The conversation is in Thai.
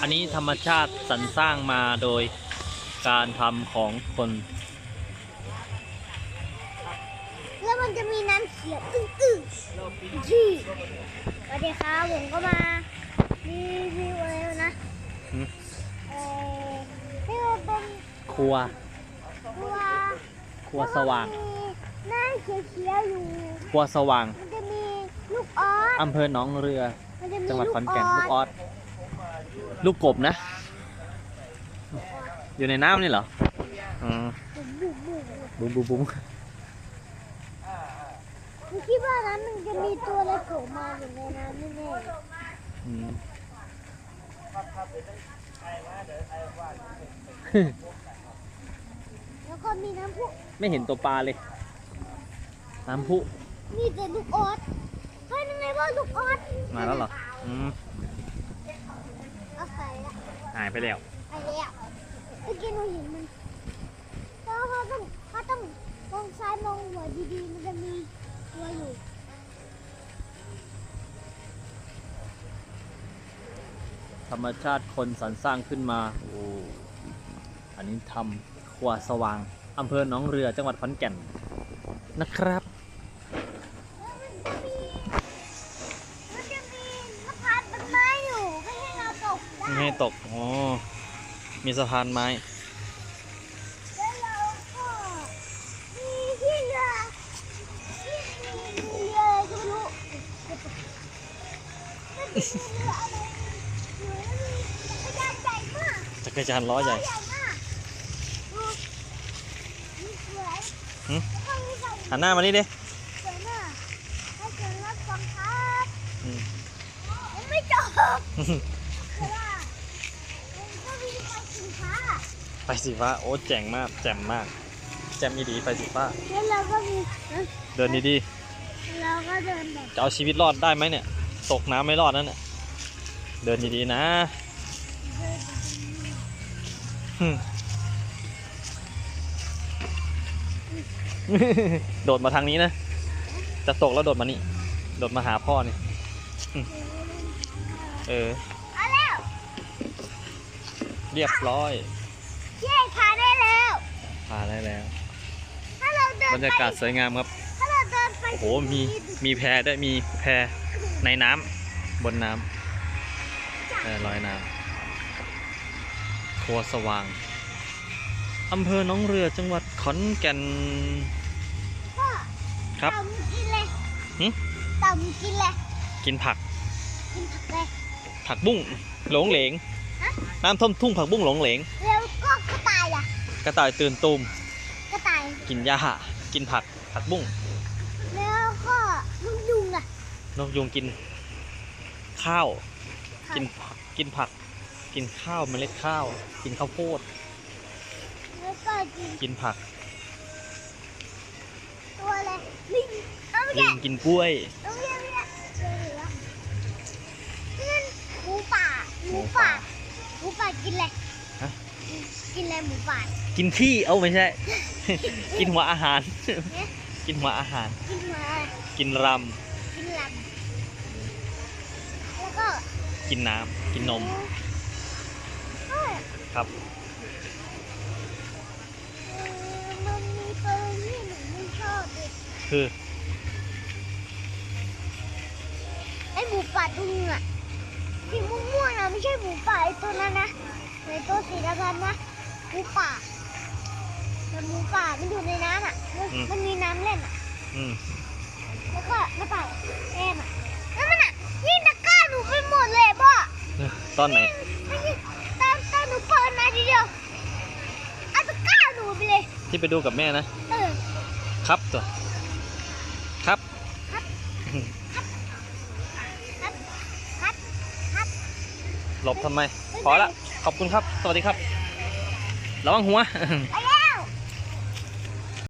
อันนี้ธรรมชาติสรรสร้างมาโดยการทำของคน แล้วมันจะมีน้ำเขียวอึ้งอึ้งที่สวัสดีครับผมก็มารีวิวอะไรนะหืม เออที่มันเป็นครัว ตัวครัวสว่าง แล้วก็มีหน้าเขียวๆอยู่ ครัวสว่างมันจะมีลูกออสอำเภอหนองเรือมัน จะมีจังหวัดลูขอนแก่นลูกออออสสลูกกบนะ อยู่ในน้ำนี่เหรออืมบุ๋มบุ๋มบุ๋มบุ้มบุ้มบุ้มผมคิดว่านั้นมันจะมีตัวอะไรโผล่มาอยู่ในน้ำแน่อืมๆแล้วก็มีน้ำพุไม่เห็นตัวปลาเลย น้ำพุมีแต่ลูกออสเฮ้ ยยังไงว่าลูกออสมาแล้วเหรออืมเอาใส่ละหายไปแล้ว ไปแล้วเมื่อกี้หนูเห็นมันแล้วเขาต้องเขาต้องมองซ้ายมองหัวดีๆมันจะมีตัวอยู่ธรรมชาติคนสรรสร้างขึ้นมาโอ้อันนี้ทำครัวสว่างอำเภอหนองเรือจังหวัดขอนแก่นนะครับ ตกอ๋อมีสะพานไม้ แล้วเราก็มีที่เรือที่มีเรืออะไรก็ไม่รู้มันจะมีเรืออะไรอยู่แล้วมีจักรยานใหญ่มากจักรยานล้อใหญ่ใหญ่มากดูนี่สวยหึแล้วก็มีใส่หันหน้ามานี่ดิสวยมากให้เจอรถบังคับอืม ผมไม่จบแต่ว่ามันก็มีไฟสินค้า ไฟสีฟ้าโอ้แจ๋งมากแจ่มมาก แจ่มอีดีไฟสีฟ้า แล้วเราก็มีนะเดินดีเราก็เดินแบบๆจะเอาชีวิตรอดได้ไหมเนี่ย ตกน้ำไม่รอดนั่นเนี่ยเดินดีๆนะเดินอืมโดดมาทางนี้นะ จะตกแล้วโดดมานี่ โดดมาหาพ่อนี่อืมเออ เอาแล้ว เรียบร้อย เย้พาได้แล้ว พาได้แล้ว ถ้าเราเดินบรรยากาศสวยงามครับ ถ้าเราเดินไปโอ้โห มี มีแพด้วยมีแพในน้ำบนน้ำแพลอยน้ำครัวสว่างอำเภอหนองเรือจังหวัดขอนแก่นพ่อครับต่ำกินเลยหึต่ำกินเลยกินผัก กินผักเลยผักบุ้งหลงเหลงฮะน้ำท่วมทุ่งผักบุ้งหลงเหลงแล้ กระต่ายตื่นตูมกระต่าย กินหญ้ากินผักผักบุ้งแล้วก็ลูกยุงอะนกยุงกิน ข้าวค่ะกินผักกินผัก กินข้าวเมล็ดข้าว กินข้าวโพด แล้วก็กินกินผักตัวอะไรลิงเอาไม่ลิใช่งกินกล้วย เอาไม่ใช่ไม่ใช่เจอเหรอนั่นหมูป่าหมูป่าหมูป่ากินอะไรฮะ กินอะไรหมูป่า กินขี้เอ้าไม่ใช่ กินหัวอาหาร กินหัวอาหาร กินมากินรกินลำแล้วก็ำกินน้ำกินนมเอ้ยครับ เออมันมีตัวที่หนูไม่ชอบเลยคือไอหมูป่าตัวนึงอะสีม่วงๆนะไม่ใช่หมูป่าไอตัวนั้นนะไอตัวสีดำๆนะหมูป่า แต่หมูป่า มันอยู่ในน้ำอะ มันอืม มันมีน้ำเล่นอะ อืมแล้วก็กระต่ายแอมอะนั่นมันอะยิ่งตะกร้าหนูไปหมดเลยพ่อตอนไหนไม่ยิ่งตอนตอนหนูเปิดมาทีเดียวเอาตะกร้าหนูไปเลย ที่ไปดูกับแม่นะ เออ ครับตัว ครับ ครับ ครับ ครับหลบทำไม พอละ ขอบคุณครับ สวัสดีครับ ระวังหัวไป